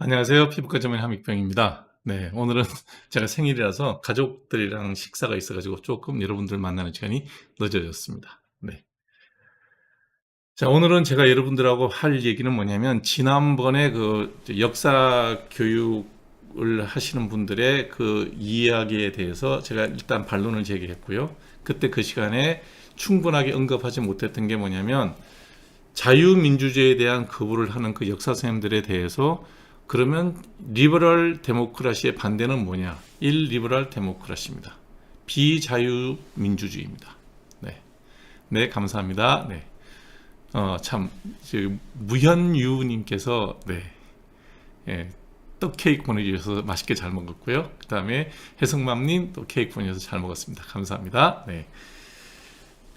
안녕하세요. 피부과 전문의 함익병입니다. 네, 오늘은 제가 생일이라서 가족들이랑 식사가 있어가지고 조금 여러분들 만나는 시간이 늦어졌습니다. 네. 자, 오늘은 제가 여러분들하고 할 얘기는 뭐냐면, 지난번에 그 역사 교육을 하시는 분들의 그 이야기에 대해서 제가 일단 반론을 제기했고요. 그때 그 시간에 충분하게 언급하지 못했던 게 뭐냐면, 자유민주주의에 대한 거부를 하는 그 역사 선생님들에 대해서 그러면 리버럴 데모크라시의 반대는 뭐냐? 1. 리버럴 데모크라시입니다. 비자유민주주의입니다. 네. 네, 감사합니다. 네. 어, 참, 무현유님께서, 네. 예, 떡 케이크 보내주셔서 맛있게 잘 먹었고요. 그 다음에 해성맘님 또 케이크 보내주셔서 잘 먹었습니다. 감사합니다. 네.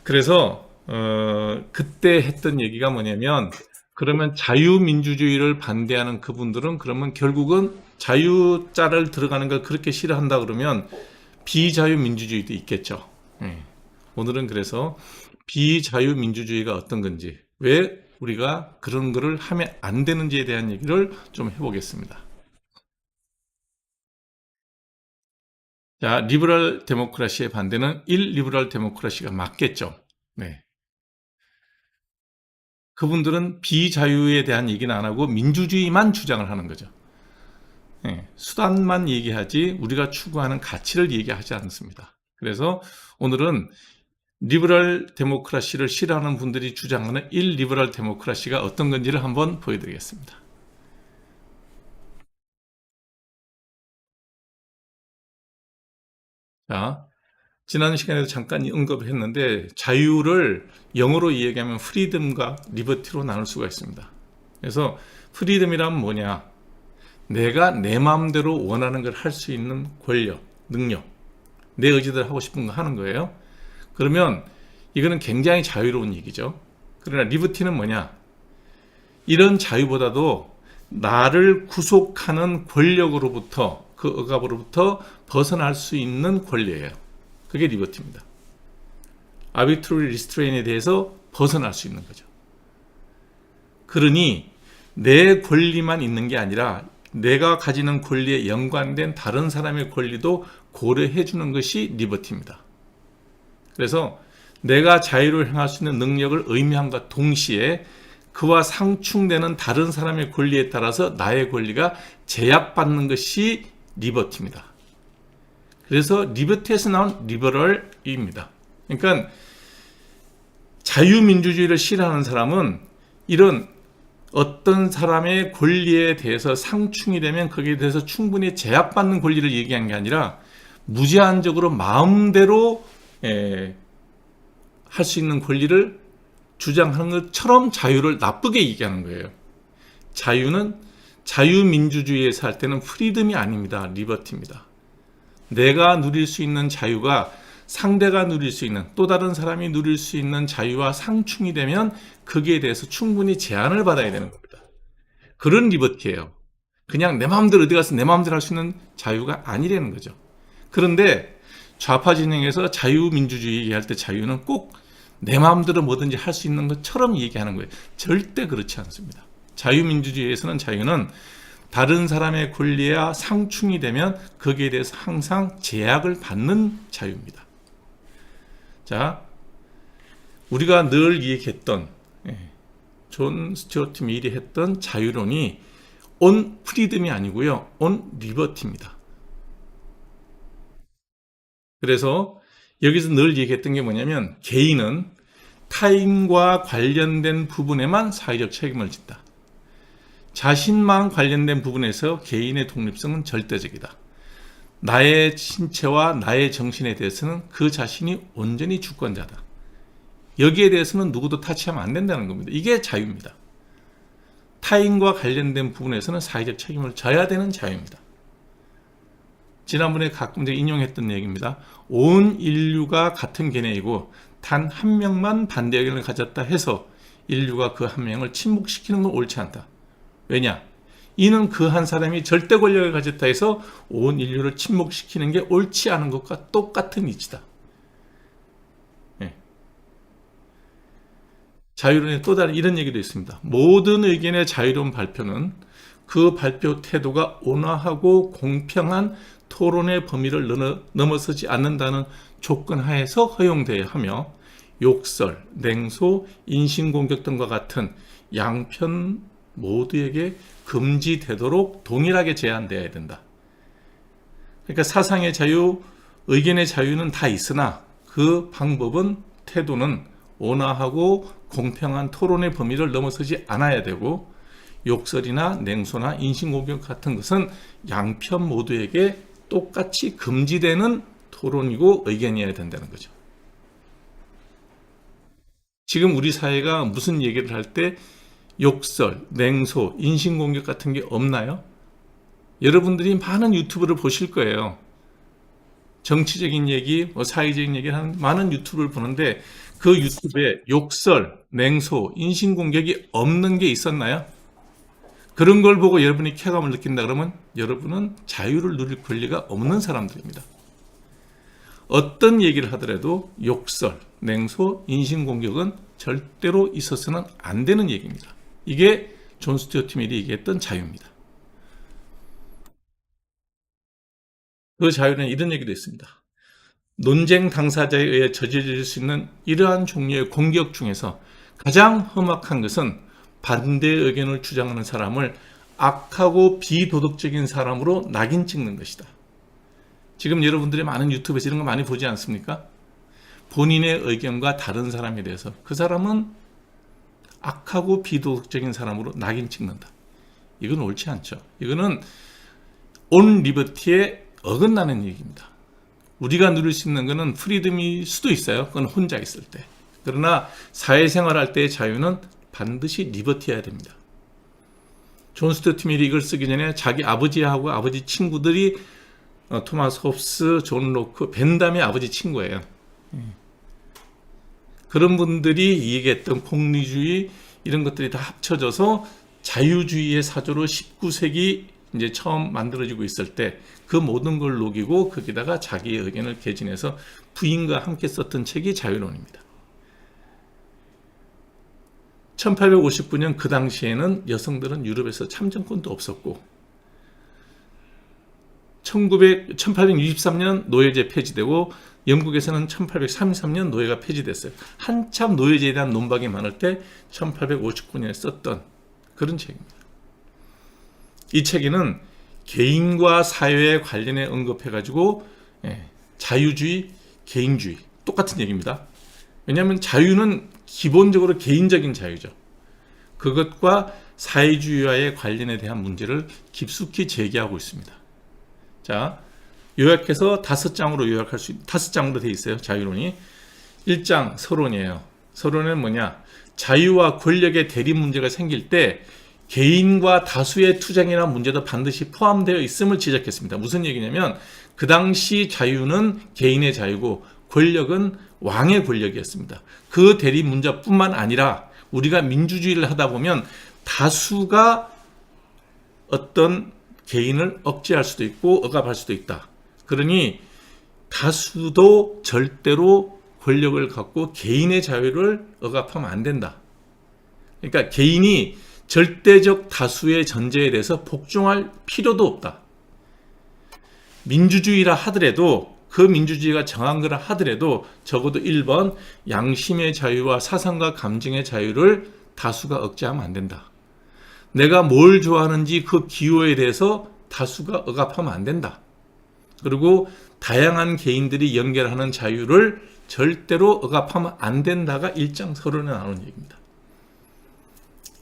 그래서, 어, 그때 했던 얘기가 뭐냐면, 그러면 자유민주주의를 반대하는 그분들은 그러면 결국은 자유자를 들어가는 걸 그렇게 싫어한다 그러면 비자유민주주의도 있겠죠. 예. 오늘은 그래서 비자유민주주의가 어떤 건지 왜 우리가 그런 거를 하면 안 되는지에 대한 얘기를 좀 해보겠습니다. 자, 리버럴 데모크라시의 반대는 1 리버럴 데모크라시가 맞겠죠. 네. 그분들은 비자유에 대한 얘기는 안 하고 민주주의만 주장을 하는 거죠. 예, 수단만 얘기하지 우리가 추구하는 가치를 얘기하지 않습니다. 그래서 오늘은 리버럴 데모크라시를 싫어하는 분들이 주장하는 1 리버럴 데모크라시가 어떤 건지를 한번 보여드리겠습니다. 자, 지난 시간에도 잠깐 언급을 했는데 자유를 영어로 이야기하면 프리덤과 리버티로 나눌 수가 있습니다. 그래서 프리덤이란 뭐냐? 내가 내 마음대로 원하는 걸 할 수 있는 권력, 능력, 내 의지대로 하고 싶은 거 하는 거예요. 그러면 이거는 굉장히 자유로운 얘기죠. 그러나 리버티는 뭐냐? 이런 자유보다도 나를 구속하는 권력으로부터 그 억압으로부터 벗어날 수 있는 권리예요. 그게 리버티입니다. 아비트로리 리스트레인에 대해서 벗어날 수 있는 거죠. 그러니 내 권리만 있는 게 아니라 내가 가지는 권리에 연관된 다른 사람의 권리도 고려해 주는 것이 리버티입니다. 그래서 내가 자유를 행할 수 있는 능력을 의미함과 동시에 그와 상충되는 다른 사람의 권리에 따라서 나의 권리가 제약받는 것이 리버티입니다. 그래서 리버티에서 나온 리버럴입니다. 그러니까 자유민주주의를 싫어하는 사람은 이런 어떤 사람의 권리에 대해서 상충이 되면 거기에 대해서 충분히 제약받는 권리를 얘기한 게 아니라 무제한적으로 마음대로 할 수 있는 권리를 주장하는 것처럼 자유를 나쁘게 얘기하는 거예요. 자유는 자유민주주의에서 할 때는 프리덤이 아닙니다. 리버티입니다. 내가 누릴 수 있는 자유가 상대가 누릴 수 있는 또 다른 사람이 누릴 수 있는 자유와 상충이 되면 거기에 대해서 충분히 제한을 받아야 되는 겁니다. 그런 리버티예요. 그냥 내 마음대로 어디 가서 내 마음대로 할 수 있는 자유가 아니라는 거죠. 그런데 좌파 진영에서 자유민주주의 얘기할 때 자유는 꼭 내 마음대로 뭐든지 할 수 있는 것처럼 얘기하는 거예요. 절대 그렇지 않습니다. 자유민주주의에서는 자유는 다른 사람의 권리와 상충이 되면 거기에 대해서 항상 제약을 받는 자유입니다. 자, 우리가 늘 얘기했던 예, 존 스튜어트 밀이 했던 자유론이 온 프리덤이 아니고요. 온 리버티입니다. 그래서 여기서 늘 얘기했던 게 뭐냐면 개인은 타인과 관련된 부분에만 사회적 책임을 진다. 자신만 관련된 부분에서 개인의 독립성은 절대적이다. 나의 신체와 나의 정신에 대해서는 그 자신이 온전히 주권자다. 여기에 대해서는 누구도 타치하면 안 된다는 겁니다. 이게 자유입니다. 타인과 관련된 부분에서는 사회적 책임을 져야 되는 자유입니다. 지난번에 가끔 인용했던 얘기입니다. 온 인류가 같은 견해이고 단 한 명만 반대 의견을 가졌다 해서 인류가 그 한 명을 침묵시키는 건 옳지 않다. 왜냐? 이는 그 한 사람이 절대 권력을 가졌다 해서 온 인류를 침묵시키는 게 옳지 않은 것과 똑같은 이치다. 예. 자유론의 또 다른 이런 얘기도 있습니다. 모든 의견의 자유로운 발표는 그 발표 태도가 온화하고 공평한 토론의 범위를 넘어- 넘어서지 않는다는 조건 하에서 허용돼야 하며 욕설, 냉소, 인신공격 등과 같은 양편 모두에게 금지되도록 동일하게 제한되어야 된다. 그러니까 사상의 자유, 의견의 자유는 다 있으나 그 방법은 태도는 온화하고 공평한 토론의 범위를 넘어서지 않아야 되고 욕설이나 냉소나 인신공격 같은 것은 양편 모두에게 똑같이 금지되는 토론이고 의견이어야 된다는 거죠. 지금 우리 사회가 무슨 얘기를 할때 욕설, 냉소, 인신공격 같은 게 없나요? 여러분들이 많은 유튜브를 보실 거예요. 정치적인 얘기, 뭐 사회적인 얘기를 하는 많은 유튜브를 보는데 그 유튜브에 욕설, 냉소, 인신공격이 없는 게 있었나요? 그런 걸 보고 여러분이 쾌감을 느낀다 그러면 여러분은 자유를 누릴 권리가 없는 사람들입니다. 어떤 얘기를 하더라도 욕설, 냉소, 인신공격은 절대로 있어서는 안 되는 얘기입니다. 이게 존 스튜어트 밀이 얘기했던 자유입니다. 그 자유는 이런 얘기도 있습니다. 논쟁 당사자에 의해 저지를 수 있는 이러한 종류의 공격 중에서 가장 험악한 것은 반대 의견을 주장하는 사람을 악하고 비도덕적인 사람으로 낙인 찍는 것이다. 지금 여러분들이 많은 유튜브에서 이런 거 많이 보지 않습니까? 본인의 의견과 다른 사람에 대해서 그 사람은 악하고 비도덕적인 사람으로 낙인 찍는다. 이건 옳지 않죠. 이거는 온 리버티에 어긋나는 얘기입니다. 우리가 누릴 수 있는 것은 프리덤일 수도 있어요. 그건 혼자 있을 때. 그러나 사회생활할 때의 자유는 반드시 리버티여야 됩니다. 존 스튜어트 밀이 이걸 쓰기 전에 자기 아버지하고 아버지 친구들이 어, 토마스 홉스, 존 로크, 벤담의 아버지 친구예요. 그런 분들이 얘기했던 공리주의 이런 것들이 다 합쳐져서 자유주의의 사조로 19세기 이제 처음 만들어지고 있을 때 그 모든 걸 녹이고 거기다가 자기의 의견을 개진해서 부인과 함께 썼던 책이 자유론입니다. 1859년 그 당시에는 여성들은 유럽에서 참정권도 없었고 1900, 1863년 노예제 폐지되고 영국에서는 1833년 노예가 폐지됐어요. 한참 노예제에 대한 논박이 많을 때 1859년에 썼던 그런 책입니다. 이 책에는 개인과 사회에 관련해 언급해가지고 예, 자유주의, 개인주의 똑같은 얘기입니다. 왜냐하면 자유는 기본적으로 개인적인 자유죠. 그것과 사회주의와의 관련에 대한 문제를 깊숙이 제기하고 있습니다. 자, 요약해서 다섯 장으로 요약할 수, 다섯 장으로 돼 있어요. 자유론이. 1장 서론이에요. 서론은 뭐냐? 자유와 권력의 대립 문제가 생길 때 개인과 다수의 투쟁이나 문제도 반드시 포함되어 있음을 지적했습니다. 무슨 얘기냐면 그 당시 자유는 개인의 자유고 권력은 왕의 권력이었습니다. 그 대립 문제뿐만 아니라 우리가 민주주의를 하다 보면 다수가 어떤 개인을 억제할 수도 있고 억압할 수도 있다. 그러니 다수도 절대로 권력을 갖고 개인의 자유를 억압하면 안 된다. 그러니까 개인이 절대적 다수의 전제에 대해서 복종할 필요도 없다. 민주주의라 하더라도 그 민주주의가 정한 거라 하더라도 적어도 1번 양심의 자유와 사상과 감정의 자유를 다수가 억제하면 안 된다. 내가 뭘 좋아하는지 그 기호에 대해서 다수가 억압하면 안 된다. 그리고 다양한 개인들이 연결하는 자유를 절대로 억압하면 안 된다가 1장 서론에 나오는 얘기입니다.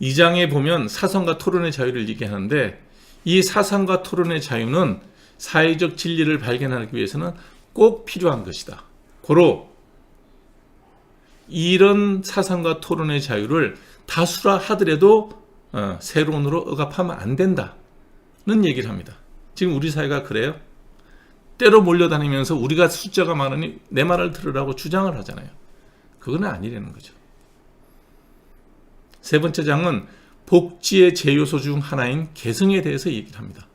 2장에 보면 사상과 토론의 자유를 얘기하는데 이 사상과 토론의 자유는 사회적 진리를 발견하기 위해서는 꼭 필요한 것이다. 고로 이런 사상과 토론의 자유를 다수라 하더라도 어, 세론으로 억압하면 안 된다는 얘기를 합니다. 지금 우리 사회가 그래요? 때로 몰려다니면서 우리가 숫자가 많으니 내 말을 들으라고 주장을 하잖아요. 그건 아니라는 거죠. 세 번째 장은 복지의 제요소 중 하나인 개성에 대해서 얘기를 합니다.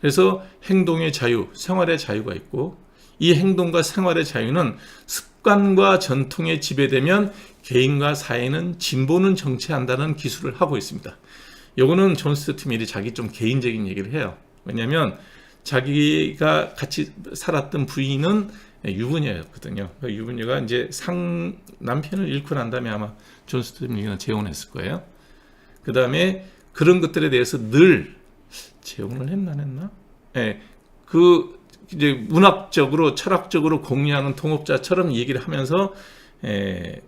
그래서 행동의 자유, 생활의 자유가 있고 이 행동과 생활의 자유는 습관과 전통에 지배되면 개인과 사회는 진보는 정체한다는 기술을 하고 있습니다. 요거는 존 스튜어트 밀이 자기 좀 개인적인 얘기를 해요. 왜냐하면 자기가 같이 살았던 부인은 유부녀였거든요. 그 유부녀가 이제 상 남편을 잃고 난 다음에 아마 존 밀이 재혼했을 거예요. 그 다음에 그런 것들에 대해서 늘 재혼을 했나 안 했나? 예, 그 이제 문학적으로 철학적으로 공유하는 동업자처럼 얘기를 하면서 에,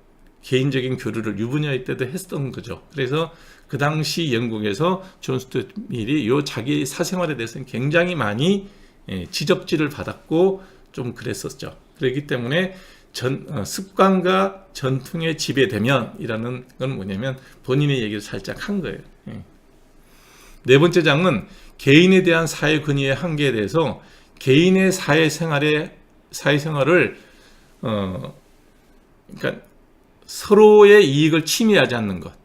개인적인 교류를 유부녀일 때도 했던 거죠. 그래서 그 당시 영국에서 존 스튜어트 밀이 요 자기 사생활에 대해서는 굉장히 많이 예, 지적질을 받았고 좀 그랬었죠. 그렇기 때문에 전, 어, 습관과 전통에 지배되면이라는 건 뭐냐면 본인의 얘기를 살짝 한 거예요. 예. 네 번째 장은 개인에 대한 사회 근위의 한계에 대해서 개인의 사회 생활에 사회 생활을 어 그러니까 서로의 이익을 침해하지 않는 것.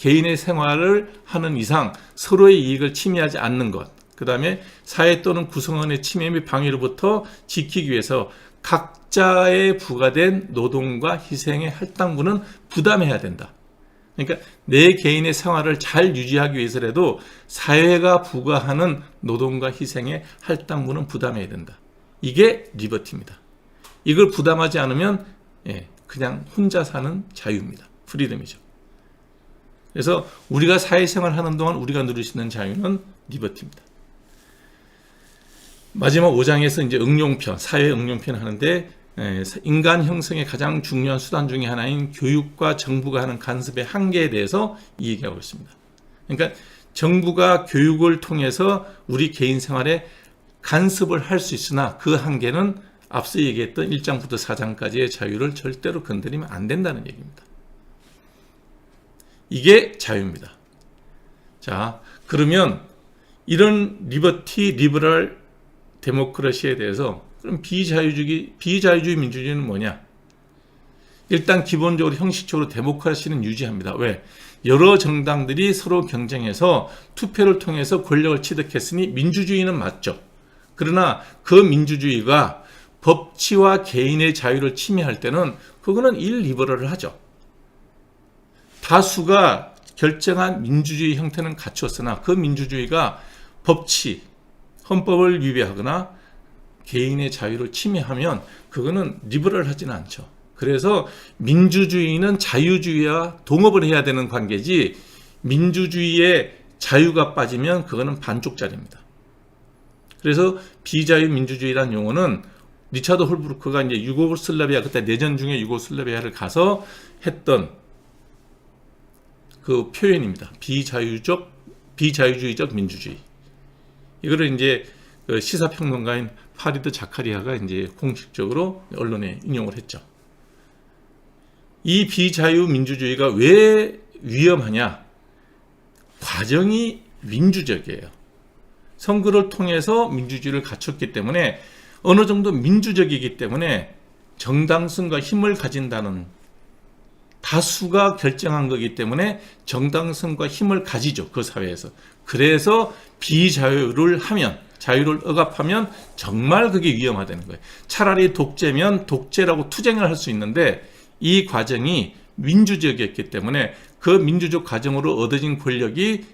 개인의 생활을 하는 이상 서로의 이익을 침해하지 않는 것. 그 다음에 사회 또는 구성원의 침해 및 방해로부터 지키기 위해서 각자의 부과된 노동과 희생의 할당분은 부담해야 된다. 그러니까 내 개인의 생활을 잘 유지하기 위해서라도 사회가 부과하는 노동과 희생의 할당분은 부담해야 된다. 이게 리버티입니다. 이걸 부담하지 않으면 예, 그냥 혼자 사는 자유입니다. 프리덤이죠. 그래서 우리가 사회생활 하는 동안 우리가 누릴 수 있는 자유는 리버티입니다. 마지막 5장에서 이제 응용편, 사회 응용편 하는데 예, 인간 형성의 가장 중요한 수단 중의 하나인 교육과 정부가 하는 간섭의 한계에 대해서 얘기하고 있습니다. 그러니까 정부가 교육을 통해서 우리 개인 생활에 간섭을 할 수 있으나 그 한계는 앞서 얘기했던 1장부터 4장까지의 자유를 절대로 건드리면 안 된다는 얘기입니다. 이게 자유입니다. 자, 그러면 이런 리버티, 리버럴 데모크러시에 대해서 그럼 비자유주의, 비자유주의 민주주의는 뭐냐? 일단 기본적으로 형식적으로 데모크라시는 유지합니다. 왜? 여러 정당들이 서로 경쟁해서 투표를 통해서 권력을 취득했으니 민주주의는 맞죠. 그러나 그 민주주의가 법치와 개인의 자유를 침해할 때는 그거는 일리버럴을 하죠. 다수가 결정한 민주주의 형태는 갖추었으나 그 민주주의가 법치, 헌법을 위배하거나 개인의 자유를 침해하면 그거는 리버럴 하지는 않죠. 그래서 민주주의는 자유주의와 동업을 해야 되는 관계지 민주주의의 자유가 빠지면 그거는 반쪽짜리입니다. 그래서 비자유 민주주의란 용어는 리차드 홀브루크가 이제 유고슬라비아 그때 내전 중에 유고슬라비아를 가서 했던 그 표현입니다. 비자유적 비자유주의적 민주주의. 이거를 이제 그 시사평론가인 파리드 자카리아가 이제 공식적으로 언론에 인용을 했죠. 이 비자유 민주주의가 왜 위험하냐? 과정이 민주적이에요. 선거를 통해서 민주주의를 갖췄기 때문에 어느 정도 민주적이기 때문에 정당성과 힘을 가진다는 다수가 결정한 거기 때문에 정당성과 힘을 가지죠. 그 사회에서. 그래서 비자유를 하면 자유를 억압하면 정말 그게 위험하다는 거예요. 차라리 독재면 독재라고 투쟁을 할 수 있는데 이 과정이 민주적이었기 때문에 그 민주적 과정으로 얻어진 권력이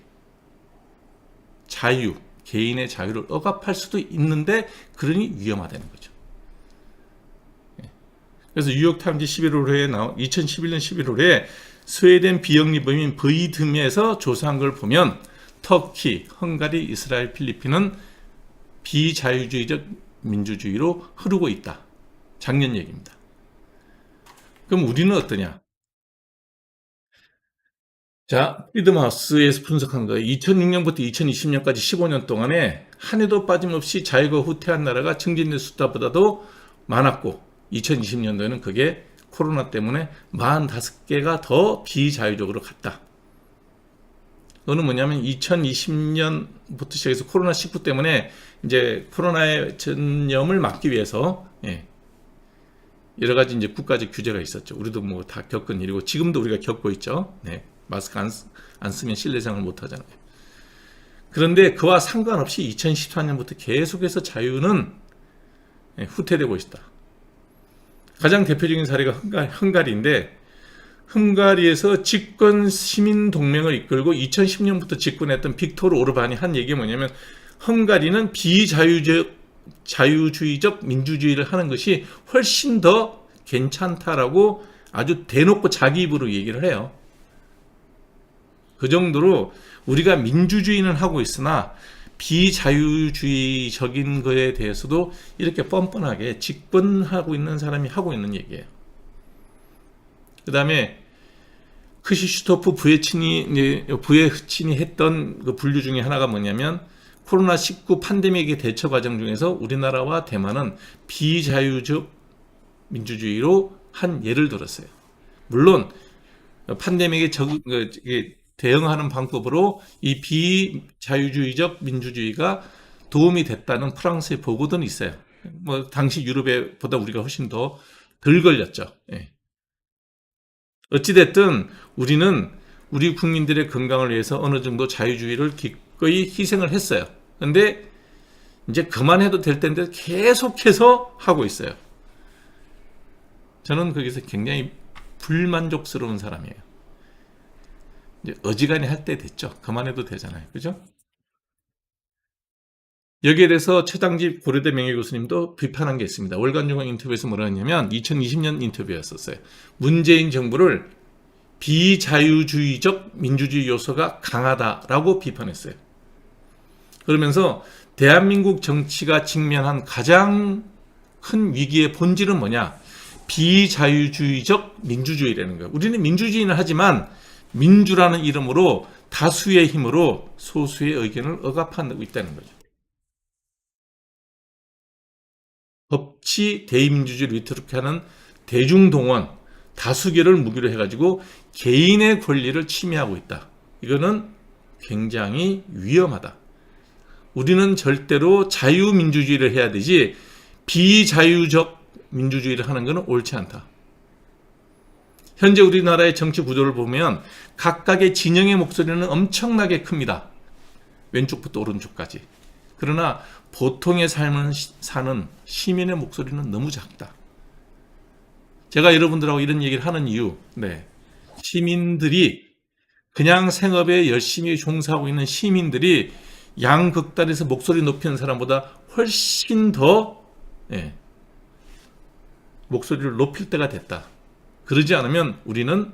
자유, 개인의 자유를 억압할 수도 있는데 그러니 위험하다는 거죠. 예. 그래서 뉴욕타임즈 11월에 나온 2011년 11월에 스웨덴 비영리범인 브이듬에서 조사한 걸 보면 터키, 헝가리, 이스라엘, 필리핀은 비자유주의적 민주주의로 흐르고 있다. 작년 얘기입니다. 그럼 우리는 어떠냐? 자, 프리드마우스에서 분석한 거예요. 2006년부터 2020년까지 15년 동안에 한 해도 빠짐없이 자유가 후퇴한 나라가 증진된 숫자보다도 많았고 2020년도에는 그게 코로나 때문에 45개가 더 비자유적으로 갔다. 그거는 뭐냐면 2020년부터 시작해서 코로나 19 때문에 이제 코로나의 전염을 막기 위해서 예, 여러 가지 이제 국가적 규제가 있었죠. 우리도 뭐 다 겪은 일이고 지금도 우리가 겪고 있죠. 네. 마스크 안, 안 쓰면 실내 생활 못 하잖아요. 그런데 그와 상관없이 2014년부터 계속해서 자유는 예, 후퇴되고 있다. 가장 대표적인 사례가 헝가리, 헝가리 인데 헝가리에서 집권 시민 동맹을 이끌고 2010년부터 집권했던 빅토르 오르반이 한 얘기가 뭐냐면 헝가리는 비자유적 자유주의적 민주주의를 하는 것이 훨씬 더 괜찮다라고 아주 대놓고 자기 입으로 얘기를 해요. 그 정도로 우리가 민주주의는 하고 있으나 비자유주의적인 거에 대해서도 이렇게 뻔뻔하게 직권하고 있는 사람이 하고 있는 얘기예요. 그 다음에 크시슈토프 부에친이 부에친이 했던 그 분류 중에 하나가 뭐냐면 코로나 19 팬데믹의 대처 과정 중에서 우리나라와 대만은 비자유적 민주주의로 한 예를 들었어요. 물론 팬데믹에 적 그, 대응하는 방법으로 이 비자유주의적 민주주의가 도움이 됐다는 프랑스의 보고는 있어요. 뭐 당시 유럽에 보다 우리가 훨씬 더 덜 걸렸죠. 예. 어찌 됐든 우리는 우리 국민들의 건강을 위해서 어느 정도 자유주의를 기꺼이 희생을 했어요. 근데 이제 그만해도 될 텐데 계속해서 하고 있어요. 저는 거기서 굉장히 불만족스러운 사람이에요. 이제 어지간히 할 때 됐죠. 그만해도 되잖아요. 그죠? 여기에 대해서 최장집 고려대 명예교수님도 비판한 게 있습니다. 월간중앙 인터뷰에서 뭐라 했냐면 2020년 인터뷰였었어요. 문재인 정부를 비자유주의적 민주주의 요소가 강하다라고 비판했어요. 그러면서 대한민국 정치가 직면한 가장 큰 위기의 본질은 뭐냐? 비자유주의적 민주주의라는 거예요. 우리는 민주주의는 하지만 민주라는 이름으로 다수의 힘으로 소수의 의견을 억압하고 있다는 거죠. 법치 대의민주주의를 위태롭게 하는 대중동원, 다수결을 무기로 해가지고 개인의 권리를 침해하고 있다. 이거는 굉장히 위험하다. 우리는 절대로 자유민주주의를 해야 되지 비자유적 민주주의를 하는 것은 옳지 않다. 현재 우리나라의 정치 구조를 보면 각각의 진영의 목소리는 엄청나게 큽니다. 왼쪽부터 오른쪽까지. 그러나 보통의 삶을 시- 사는 시민의 목소리는 너무 작다. 제가 여러분들하고 이런 얘기를 하는 이유, 네. 시민들이 그냥 생업에 열심히 종사하고 있는 시민들이 양극단에서 목소리 높이는 사람보다 훨씬 더 예, 목소리를 높일 때가 됐다. 그러지 않으면 우리는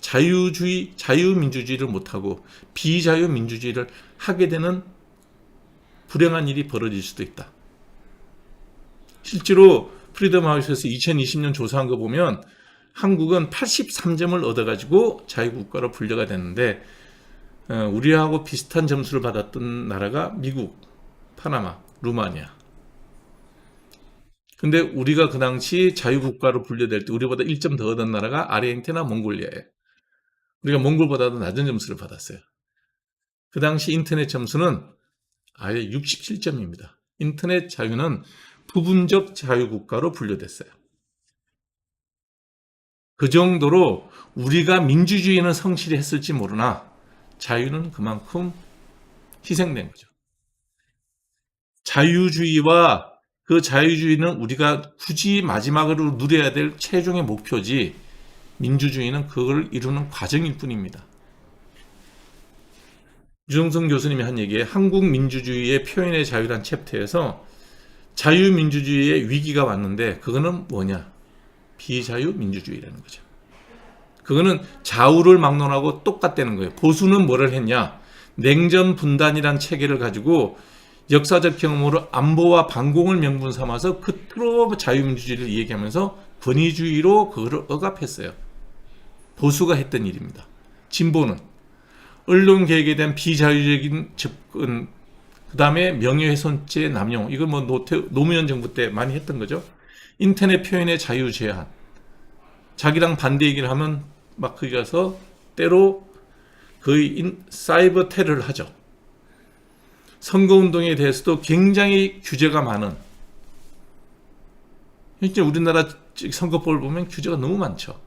자유주의, 자유민주주의를 못하고 비자유민주주의를 하게 되는 불행한 일이 벌어질 수도 있다. 실제로 프리덤 하우스에서 2020년 조사한 거 보면 한국은 83점을 얻어가지고 자유국가로 분류가 됐는데 어, 우리하고 비슷한 점수를 받았던 나라가 미국, 파나마, 루마니아. 근데 우리가 그 당시 자유국가로 분류될 때 우리보다 1점 더 얻은 나라가 아르헨티나, 몽골리아예요. 우리가 몽골보다도 낮은 점수를 받았어요. 그 당시 인터넷 점수는 아예 67점입니다. 인터넷 자유는 부분적 자유국가로 분류됐어요. 그 정도로 우리가 민주주의는 성실히 했을지 모르나 자유는 그만큼 희생된 거죠. 자유주의와 그 자유주의는 우리가 굳이 마지막으로 누려야 될 최종의 목표지 민주주의는 그걸 이루는 과정일 뿐입니다. 유정성 교수님이 한 얘기에 한국 민주주의의 표현의 자유란 챕터에서 자유민주주의의 위기가 왔는데 그거는 뭐냐? 비자유민주주의라는 거죠. 그거는 좌우를 막론하고 똑같다는 거예요. 보수는 뭐를 했냐? 냉전 분단이란 체계를 가지고 역사적 경험으로 안보와 반공을 명분 삼아서 그토록 자유민주주의를 얘기하면서 권위주의로 그거를 억압했어요. 보수가 했던 일입니다. 진보는 언론 개혁에 대한 비자유적인 접근, 그 다음에 명예훼손죄 남용, 이걸 뭐 노태, 노무현 정부 때 많이 했던 거죠. 인터넷 표현의 자유 제한, 자기랑 반대 얘기를 하면 막 거기 가서 때로 거의 인, 사이버 테러를 하죠. 선거운동에 대해서도 굉장히 규제가 많은 실제 우리나라 선거법을 보면 규제가 너무 많죠.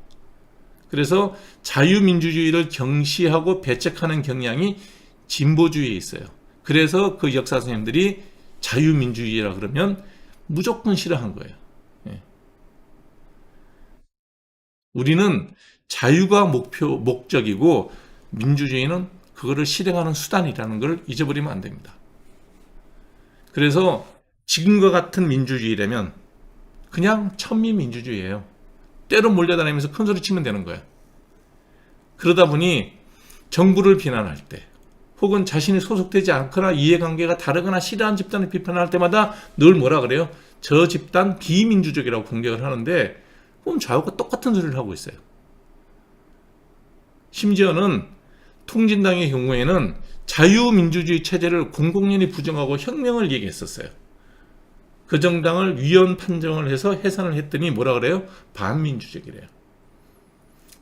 그래서 자유민주주의를 경시하고 배척하는 경향이 진보주의에 있어요. 그래서 그 역사 선생님들이 자유민주주의라 그러면 무조건 싫어한 거예요. 예. 우리는 자유가 목표, 목적이고 민주주의는 그거를 실행하는 수단이라는 걸 잊어버리면 안 됩니다. 그래서 지금과 같은 민주주의라면 그냥 천미 민주주의예요. 때로 몰려다니면서 큰 소리 치면 되는 거야. 그러다 보니 정부를 비난할 때 혹은 자신이 소속되지 않거나 이해관계가 다르거나 싫어하는 집단을 비판할 때마다 늘 뭐라 그래요? 저 집단 비민주적이라고 공격을 하는데 그럼 좌우가 똑같은 소리를 하고 있어요. 심지어는 통진당의 경우에는 자유민주주의 체제를 공공연히 부정하고 혁명을 얘기했었어요. 그 정당을 위헌 판정을 해서 해산을 했더니 뭐라 그래요? 반민주적이래요.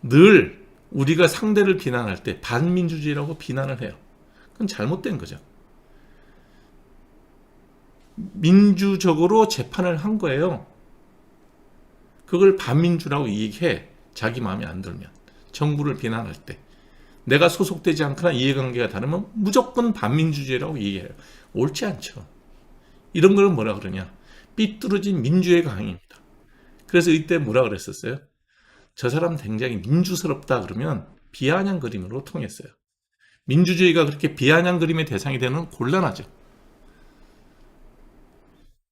늘 우리가 상대를 비난할 때 반민주주의라고 비난을 해요. 그건 잘못된 거죠. 민주적으로 재판을 한 거예요. 그걸 반민주라고 얘기해. 자기 마음에 안 들면. 정부를 비난할 때. 내가 소속되지 않거나 이해관계가 다르면 무조건 반민주주의라고 얘기해요. 옳지 않죠. 이런 걸 뭐라 그러냐. 삐뚤어진 민주의 강입니다. 그래서 이때 뭐라 그랬었어요? 저 사람 굉장히 민주스럽다 그러면 비아냥 그림으로 통했어요. 민주주의가 그렇게 비아냥 그림의 대상이 되는 곤란하죠.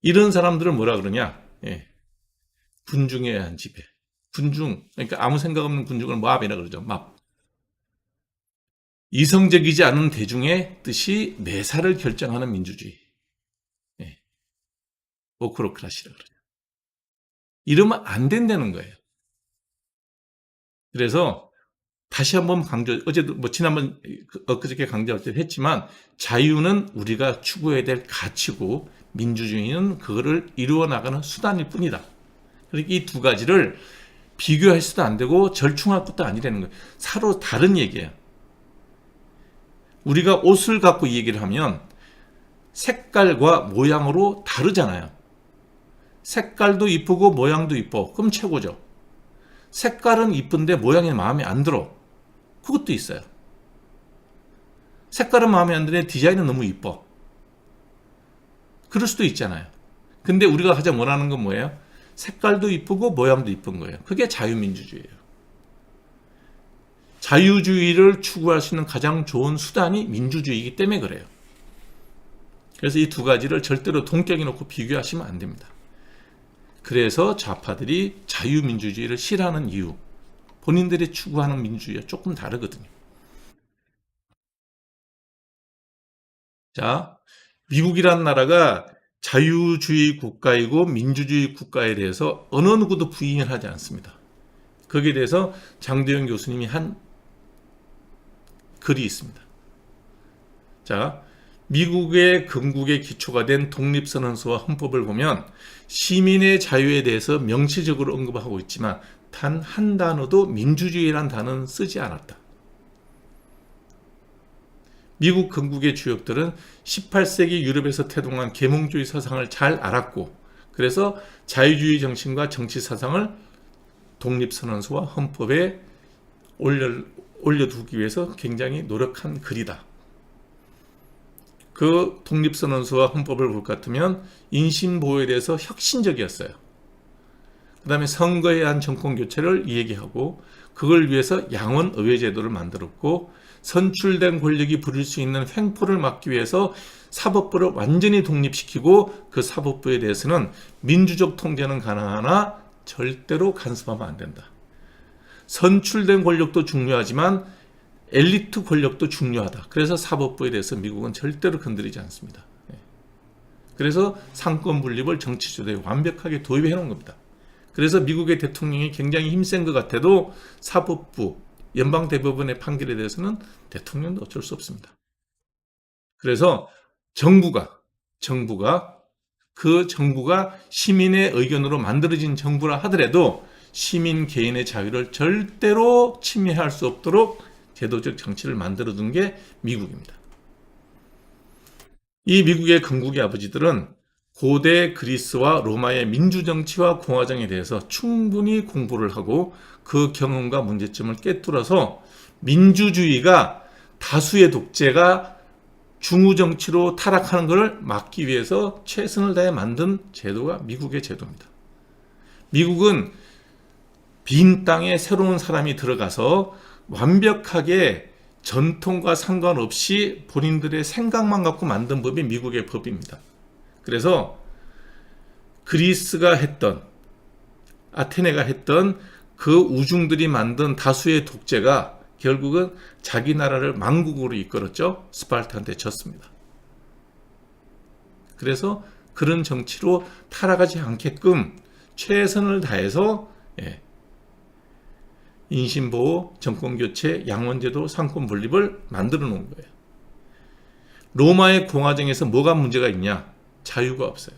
이런 사람들을 뭐라 그러냐? 예. 군중에 의한 지배. 군중, 그러니까 아무 생각 없는 군중을 마압이라 그러죠. 마압. 이성적이지 않은 대중의 뜻이 매사를 결정하는 민주주의. 예. 오크로크라시라 그러죠. 이러면 안 된다는 거예요. 그래서 다시 한번 강조, 어제도 뭐 지난번 엊그저께 강조할 때 했지만 자유는 우리가 추구해야 될 가치고 민주주의는 그거를 이루어 나가는 수단일 뿐이다. 그러니까 이 두 가지를 비교할 수도 안 되고 절충할 것도 아니라는 거예요. 서로 다른 얘기예요. 우리가 옷을 갖고 얘기를 하면 색깔과 모양으로 다르잖아요. 색깔도 이쁘고 모양도 이뻐. 그럼 최고죠. 색깔은 이쁜데 모양이 마음에 안 들어. 그것도 있어요. 색깔은 마음에 안 드는데 디자인은 너무 이뻐. 그럴 수도 있잖아요. 근데 우리가 가장 원하는 건 뭐예요? 색깔도 이쁘고 모양도 이쁜 거예요. 그게 자유민주주의예요. 자유주의를 추구할 수 있는 가장 좋은 수단이 민주주의이기 때문에 그래요. 그래서 이 두 가지를 절대로 동격에 놓고 비교하시면 안 됩니다. 그래서 좌파들이 자유민주주의를 싫어하는 이유, 본인들이 추구하는 민주주의와 조금 다르거든요. 자, 미국이란 나라가 자유주의 국가이고 민주주의 국가에 대해서 어느 누구도 부인을 하지 않습니다. 거기에 대해서 장대영 교수님이 한 글이 있습니다. 자, 미국의 건국의 기초가 된 독립선언서와 헌법을 보면 시민의 자유에 대해서 명시적으로 언급하고 있지만 단 한 단어도 민주주의란 단어는 쓰지 않았다. 미국 건국의 주역들은 18세기 유럽에서 태동한 계몽주의 사상을 잘 알았고 그래서 자유주의 정신과 정치 사상을 독립선언서와 헌법에 올려, 올려두기 위해서 굉장히 노력한 글이다. 그 독립선언서와 헌법을 볼 것 같으면 인신보호에 대해서 혁신적이었어요. 그 다음에 선거에 의한 정권 교체를 얘기하고 그걸 위해서 양원 의회 제도를 만들었고 선출된 권력이 부릴 수 있는 횡포를 막기 위해서 사법부를 완전히 독립시키고 그 사법부에 대해서는 민주적 통제는 가능하나 절대로 간섭하면 안 된다. 선출된 권력도 중요하지만 엘리트 권력도 중요하다. 그래서 사법부에 대해서 미국은 절대로 건드리지 않습니다. 예. 그래서 상권 분립을 정치제도에 완벽하게 도입해 놓은 겁니다. 그래서 미국의 대통령이 굉장히 힘센 것 같아도 사법부, 연방대법원의 판결에 대해서는 대통령도 어쩔 수 없습니다. 그래서 정부가, 정부가 그 정부가 시민의 의견으로 만들어진 정부라 하더라도 시민 개인의 자유를 절대로 침해할 수 없도록 제도적 정치를 만들어 둔 게 미국입니다. 이 미국의 건국의 아버지들은 고대 그리스와 로마의 민주정치와 공화정에 대해서 충분히 공부를 하고 그 경험과 문제점을 깨뚫어서 민주주의가 다수의 독재가 중우정치로 타락하는 것을 막기 위해서 최선을 다해 만든 제도가 미국의 제도입니다. 미국은 빈 땅에 새로운 사람이 들어가서 완벽하게 전통과 상관없이 본인들의 생각만 갖고 만든 법이 미국의 법입니다. 그래서 그리스가 했던 아테네가 했던 그 우중들이 만든 다수의 독재가 결국은 자기 나라를 망국으로 이끌었죠. 스파르타한테 졌습니다. 그래서 그런 정치로 타락하지 않게끔 최선을 다해서 예, 인신보호, 정권교체, 양원제도, 상권 분립을 만들어 놓은 거예요. 로마의 공화정에서 뭐가 문제가 있냐? 자유가 없어요.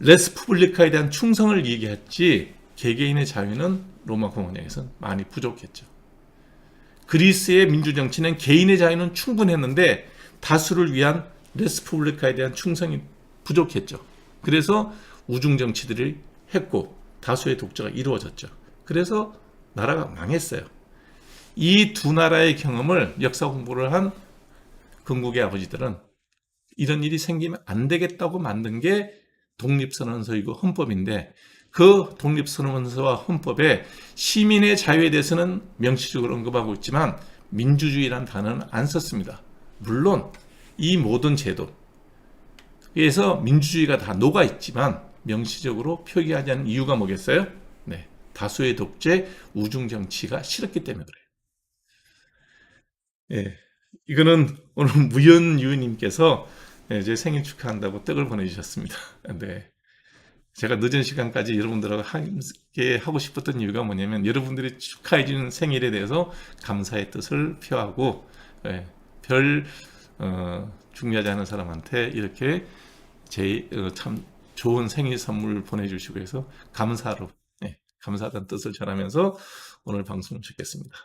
레스푸블리카에 대한 충성을 얘기했지 개개인의 자유는 로마 공화정에서는 많이 부족했죠. 그리스의 민주정치는 개인의 자유는 충분했는데 다수를 위한 레스푸블리카에 대한 충성이 부족했죠. 그래서 우중정치들이 했고 다수의 독재가 이루어졌죠. 그래서 나라가 망했어요. 이 두 나라의 경험을 역사 공부를 한 건국의 아버지들은 이런 일이 생기면 안 되겠다고 만든 게 독립선언서이고 헌법인데 그 독립선언서와 헌법에 시민의 자유에 대해서는 명시적으로 언급하고 있지만 민주주의란 단어는 안 썼습니다. 물론 이 모든 제도 에서 민주주의가 다 녹아 있지만 명시적으로 표기하지 않은 이유가 뭐겠어요? 네. 다수의 독재, 우중 정치가 싫었기 때문에 그래요. 예. 이거는 오늘 무연유님께서 예, 제 생일 축하한다고 떡을 보내주셨습니다. 네. 제가 늦은 시간까지 여러분들하고 함께 하고 싶었던 이유가 뭐냐면 여러분들이 축하해주는 생일에 대해서 감사의 뜻을 표하고 예, 별 어, 중요하지 않은 사람한테 이렇게 제참 어, 좋은 생일 선물 보내주시고 해서 감사로 예, 감사하다는 뜻을 전하면서 오늘 방송을 듣겠습니다.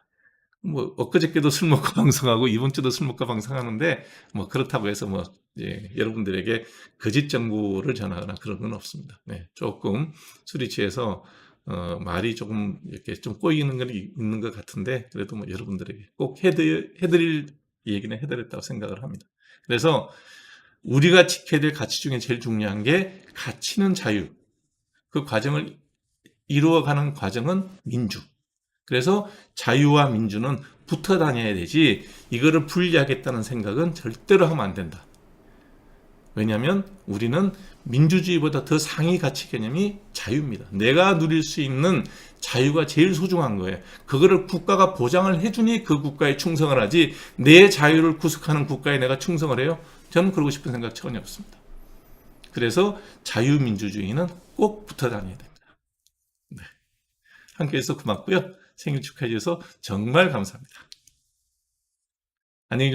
뭐 엊그저께도 술 먹고 방송하고 이번 주도 술 먹고 방송하는데 뭐 그렇다고 해서 뭐 예, 여러분들에게 거짓 정보를 전하거나 그런 건 없습니다. 네, 조금 술이 취해서 어, 말이 조금 이렇게 좀 꼬이는 건 있는 것 같은데 그래도 뭐 여러분들에게 꼭 해드, 해드릴 얘기는 해드렸다고 생각을 합니다. 그래서 우리가 지켜야 될 가치 중에 제일 중요한 게 가치는 자유. 그 과정을 이루어가는 과정은 민주. 그래서 자유와 민주는 붙어 다녀야 되지 이거를 분리하겠다는 생각은 절대로 하면 안 된다. 왜냐하면 우리는 민주주의보다 더 상위 가치 개념이 자유입니다. 내가 누릴 수 있는 자유가 제일 소중한 거예요. 그거를 국가가 보장을 해주니 그 국가에 충성을 하지 내 자유를 구속하는 국가에 내가 충성을 해요? 저는 그러고 싶은 생각 전혀 없습니다. 그래서 자유민주주의는 꼭 붙어 다녀야 됩니다. 네. 함께 해서 고맙고요. 생일 축하해 주셔서 정말 감사합니다.